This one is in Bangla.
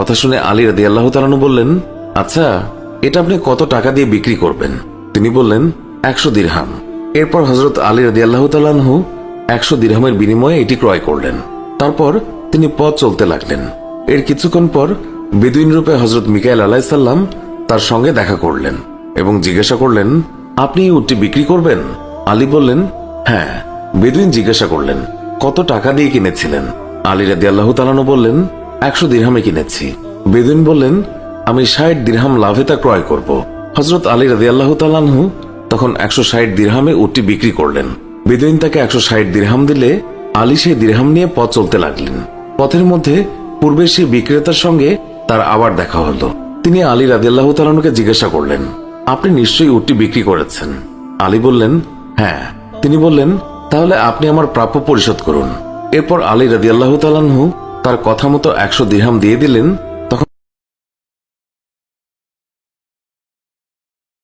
কথা শুনে আলী রাদি আল্লাহ তালানু বললেন আচ্ছা এটা আপনি কত টাকা দিয়ে বিক্রি করবেন? তিনি বললেন, একশো দিরহাম। এরপর হজরত আলী রাদি আল্লাহ তালানহু একশো দিরহামের বিনিময়ে এটি ক্রয় করলেন। তারপর তিনি পথ চলতে লাগলেন। এর কিছুক্ষণ পর বেদুইন রূপে হজরত মিকাইল আলাইসাল্লাম তার সঙ্গে দেখা করলেন এবং জিজ্ঞাসা করলেন, আপনি এই উটটি বিক্রি করবেন? আলী বললেন হ্যাঁ। বেদুইন জিজ্ঞাসা করলেন, কত টাকা দিয়ে কিনেছিলেন? আলী রাদি আল্লাহ তালানু বললেন একশো দিরহামে কিনেছি। বেদুইন বললেন, আমি ষাট দিরহাম লাভে তা ক্রয় করব। হজরত আলী রাদি আল্লাহ তালানহু তখন একশো ষাট দিরহামে উটটি বিক্রি করলেন। বেদুইন তাকে একশো ষাট দিরহাম দিলে আলী সেই দিরহাম নিয়ে পথ চলতে লাগলেন। পথের মধ্যে পূর্বে সেই বিক্রেতার সঙ্গে তার আবার দেখা হলো। তিনি আলী রাদিয়াল্লাহ তালানুকে জিজ্ঞাসা করলেন, আপনি নিশ্চয়ই উটটি বিক্রি করেছেন? আলী বললেন হ্যাঁ। তিনি বললেন, তাহলে আপনি আমার প্রাপ্য পরিশোধ করুন। এরপর আলী রাদিয়াল্লাহ তালানহু তার কথা মতো একশো দিরহাম দিয়ে দিলেন